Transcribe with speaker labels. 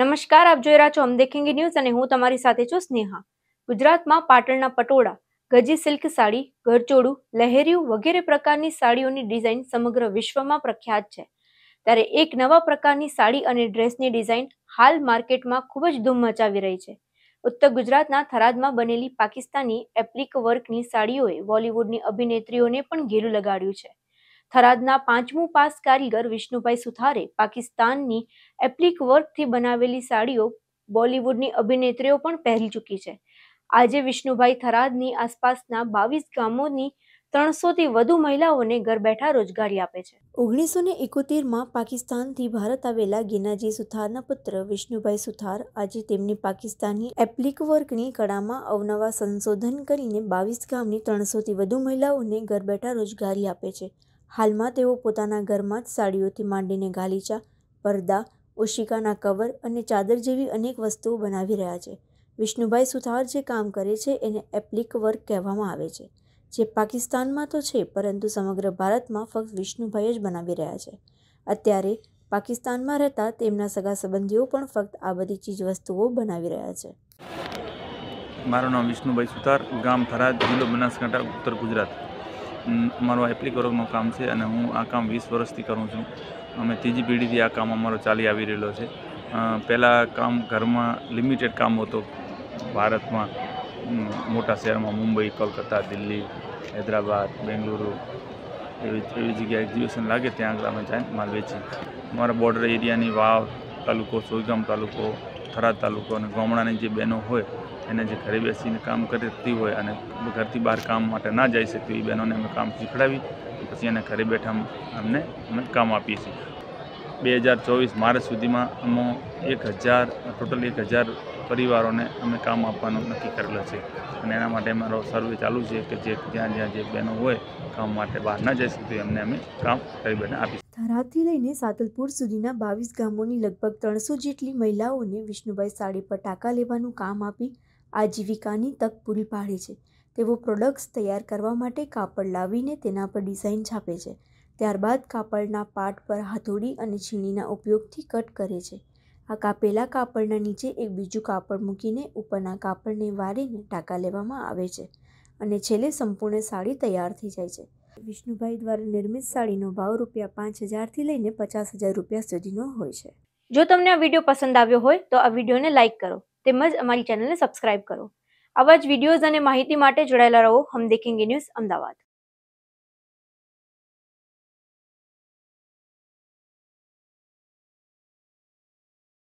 Speaker 1: નમસ્કાર, આપ જોઈ રહ્યા છો અમ દેખેંગે ન્યૂઝ અને હું તમારી સાથે છું સ્નેહા. ગુજરાતમાં પાટણના પટોળા, ગજી સિલ્ક સાડી ગરચોડું લહેરિયું વગેરે પ્રકારની સાડીઓની ડિઝાઇન સમગ્ર વિશ્વમાં પ્રખ્યાત છે. ત્યારે એક નવા પ્રકારની સાડી અને ડ્રેસની ડિઝાઇન હાલ માર્કેટમાં ખૂબ જ ધૂમ મચાવી રહી છે. ઉત્તર ગુજરાતના થરાદમાં બનેલી પાકિસ્તાની એપ્લિક વર્કની સાડીઓએ બોલિવૂડની અભિનેત્રીઓને પણ ઘેરું લગાડ્યું છે. થરાદના પાંચમું પાસ કારીગર વિષ્ણુભાઈ સુથારે પાકિસ્તાનની એપ્લિક વર્કથી બનાવેલી સાડીઓ બોલિવૂડની અભિનેત્રીઓ પણ પહેરી ચૂકી છે. આજે વિષ્ણુભાઈ થરાદની આસપાસના બાવીસ ગામોની ત્રણસોથી વધુ મહિલાઓને ઘર બેઠા રોજગારી આપે છે. ઓગણીસો ને એકોતેરમાં પાકિસ્તાનથી ભારત આવેલા ગેનાજી સુથારના પુત્ર વિષ્ણુભાઈ સુથાર આજે તેમની પાકિસ્તાની એપ્લિક વર્કની કળામાં અવનવા સંશોધન કરીને બાવીસ ગામની ત્રણસોથી વધુ મહિલાઓને ઘર બેઠા રોજગારી આપે છે. હાલમાં તેઓ પોતાના ઘરમાં જ સાડીઓથી માંડીને ગાલીચા, પરદા, ઓશિકાના કવર અને ચાદર જેવી અનેક વસ્તુઓ બનાવી રહ્યા છે. વિષ્ણુભાઈ સુથાર જે કામ કરે છે એને એપ્લિક વર્ક કહેવામાં આવે છે. જે પાકિસ્તાનમાં તો છે, પરંતુ સમગ્ર ભારતમાં ફક્ત વિષ્ણુભાઈ જ બનાવી રહ્યા છે. અત્યારે પાકિસ્તાનમાં રહેતા તેમના સગા સંબંધીઓ પણ ફક્ત આ બધી ચીજ વસ્તુઓ બનાવી રહ્યા છે.
Speaker 2: મારું નામ વિષ્ણુભાઈ સુથાર, ગામ થરાદ, જિલ્લો બનાસકાંઠા, ઉત્તર ગુજરાત. મારું એપ્લિક વર્કનું કામ છે અને હું આ કામ વીસ વર્ષથી કરું છું. અમે ત્રીજી પેઢીથી આ કામ અમારો ચાલી આવી રહેલો છે. પહેલાં કામ ઘરમાં લિમિટેડ કામ હતો ભારતમાં. મોટા શહેરમાં મુંબઈ, કોલકાતા, દિલ્હી, હૈદરાબાદ, બેંગલુરુ એવી એવી જગ્યાએ એક્ઝિબિશન લાગે ત્યાં આગળ અમે જઈને માલ વેચીએ અમારા બોર્ડર એરિયાની વાવ તાલુકો સોયગામ તાલુકો, થરાદ તાલુકો અને ગામડાની જે બહેનો હોય એને જે ઘરે બેસીને કામ કરતી હોય અને ઘરથી બહાર કામ માટે ના જઈ શકતી એ બહેનોને અમે કામ શીખડાવી પછી એને ઘરે બેઠા અમને અમે કામ આપીએ છીએ. બે હજાર ચોવીસ માર્ચ સુધીમાં અમે એક હજાર, ટોટલ એક હજાર પરિવારોને અમે કામ આપવાનું નક્કી કરેલો છે. અને એના માટે અમારો સર્વે ચાલુ છે કે જે જ્યાં જ્યાં જે બહેનો હોય કામ માટે બહાર ના જઈ શકતી એમને અમે કામ કરી બેઠા આપીએ
Speaker 1: થરાદથી લઈને સાતલપુર સુધીના બાવીસ ગામોની લગભગ ત્રણસો જેટલી મહિલાઓને વિષ્ણુભાઈ સાડી પર ટાંકા લેવાનું કામ આપી આજીવિકાની તક પૂરી પાડે છે. તેઓ પ્રોડક્ટ્સ તૈયાર કરવા માટે કાપડ લાવીને તેના પર ડિઝાઇન છાપે છે. ત્યારબાદ કાપડના પાટ પર હાથોડી અને છીણીના ઉપયોગથી કટ કરે છે. આ કાપેલા કાપડના નીચે એક બીજું કાપડ મૂકીને ઉપરના કાપડને વારીને ટાંકા લેવામાં આવે છે અને છેલ્લે સંપૂર્ણ સાડી તૈયાર થઈ જાય છે. વિષ્ણુભાઈ દ્વારા નિર્મિત સાડીનો ભાવ રૂપિયા પાંચ હજારથી લઈને પચાસ હજાર રૂપિયા સુધીનો હોય છે. જો તમને આ વીડિયો પસંદ આવ્યો હોય તો આ વિડીયોને લાઇક કરો. તેમજ અમારી ચેનલને સબસ્ક્રાઇબ કરો. આવા જ વિડીયોઝ અને માહિતી માટે જોડાયેલા રહો. હમ દેખેંગે ન્યૂઝ અમદાવાદ.